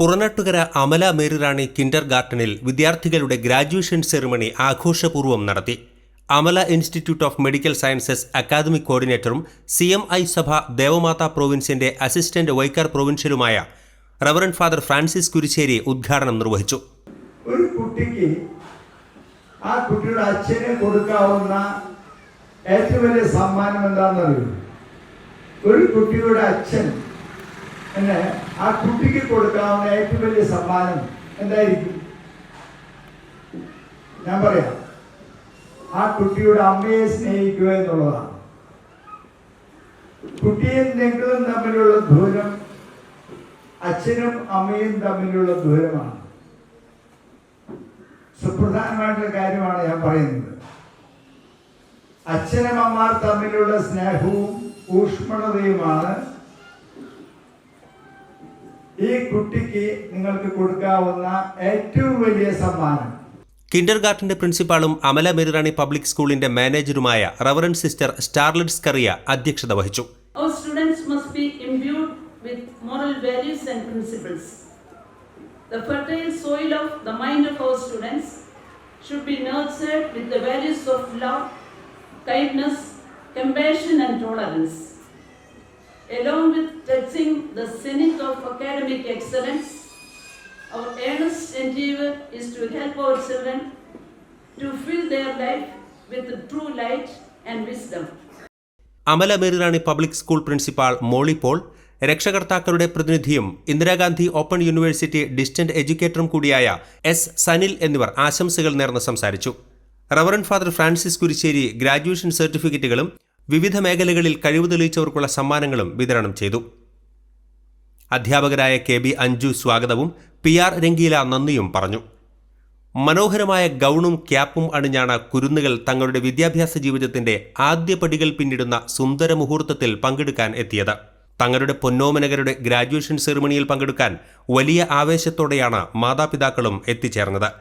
പുറനാട്ടുകര അമല മേരിറാണി കിൻഡർ ഗാർട്ടനിൽ വിദ്യാർത്ഥികളുടെ ഗ്രാജുവേഷൻ സെറിമണി ആഘോഷപൂർവം നടത്തി. Amala institute of medical sciences academic കോർഡിനേറ്ററും C M I സഭ ദേവമാതാ പ്രൊവിൻസിന്റെ അസിസ്റ്റന്റ് വൈക്കാർ പ്രൊവിൻഷ്യലുമായ റവറൻ ഫാദർ ഫ്രാൻസിസ് കുരിശ്ശേരി ഉദ്ഘാടനം നിർവഹിച്ചു. ഒരു കുട്ടിക്ക് ആ കുട്ടിയുടെ അച്ഛന് കൊടുക്കാവുന്ന ഏറ്റവും വലിയ സമ്മാനം എന്താണെന്നറിയോ? ഒരു കുട്ടിയുടെ അച്ഛൻ എന്നെ ആ കുട്ടിക്ക് കൊടുക്കാവുന്ന ഏറ്റവും വലിയ സമ്മാനം എന്തായിരിക്കും? ഞാൻ പറയാം. ആ കുട്ടിയുടെ അമ്മയെ സ്നേഹിക്കുക എന്നുള്ളതാണ്. കുട്ടിയും നിങ്ങളും തമ്മിലുള്ള ദൂരം അച്ഛനും അമ്മയും തമ്മിലുള്ള ദൂരമാണ്. സുപ്രധാനമായിട്ടുള്ള കാര്യമാണ് ഞാൻ പറയുന്നത്. അച്ഛനമ്മമാർ തമ്മിലുള്ള സ്നേഹവും ഊഷ്മളതയുമാണ് ഈ കുട്ടിക്ക് നിങ്ങൾക്ക് കൊടുക്കാവുന്ന ഏറ്റവും വലിയ സമ്മാനം. കിൻഡർ ഗാർട്ടന്റെ പ്രിൻസിപ്പാളും അമല മെരിറാണി പബ്ലിക് സ്കൂളിന്റെ മാനേജറുമായ റവറൻ സിസ്റ്റർ സ്റ്റാർലെറ്റ് കറിയ അധ്യക്ഷത വഹിച്ചു. Kindness compassion and tolerance Along with touching the zenith of academic excellence, our earnest endeavor is to help our children to fill their life with true light and wisdom. Amala Merirani public school principal Molly Paul രക്ഷകർത്താക്കളുടെ പ്രതിനിധിയും Indira Gandhi open university distant എഡ്യൂക്കേറ്ററും കൂടിയായ S Sanil എന്നിവർ ആശംസകൾ നേർന്ന് സംസാരിച്ചു reverend father Francis Kurisseri graduation സർട്ടിഫിക്കറ്റുകളും വിവിധ മേഖലകളിൽ കഴിവ് തെളിയിച്ചവർക്കുള്ള സമ്മാനങ്ങളും വിതരണം ചെയ്തു. അധ്യാപകരായ കെ ബി അഞ്ജു സ്വാഗതവും പി ആർ രംഗീല നന്ദിയും പറഞ്ഞു. മനോഹരമായ ഗൗണും ക്യാപ്പും അണിഞ്ഞാണ് കുരുന്നുകൾ തങ്ങളുടെ വിദ്യാഭ്യാസ ജീവിതത്തിന്റെ ആദ്യ പടികൾ പിന്നിടുന്ന സുന്ദര മുഹൂർത്തത്തിൽ പങ്കെടുക്കാൻ എത്തിയത്. തങ്ങളുടെ പൊന്നോമനകരുടെ ഗ്രാജുവേഷൻ സെറിമണിയിൽ പങ്കെടുക്കാൻ വലിയ ആവേശത്തോടെയാണ് മാതാപിതാക്കളും എത്തിച്ചേർന്നത്.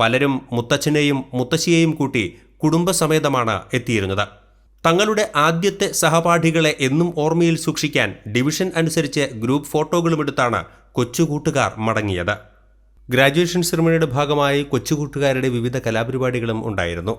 പലരും മുത്തച്ഛനെയും മുത്തശ്ശിയെയും കൂട്ടി കുടുംബസമേതമാണ് എത്തിയിരുന്നത്. തങ്ങളുടെ ആദ്യത്തെ സഹപാഠികളെ എന്നും ഓർമ്മയിൽ സൂക്ഷിക്കാൻ ഡിവിഷൻ അനുസരിച്ച് ഗ്രൂപ്പ് ഫോട്ടോകളുമെടുത്താണ് കൊച്ചുകൂട്ടുകാർ മടങ്ങിയത്. ഗ്രാജുവേഷൻ സെറിമണിയുടെ ഭാഗമായി കൊച്ചുകൂട്ടുകാരുടെ വിവിധ കലാപരിപാടികളും ഉണ്ടായിരുന്നു.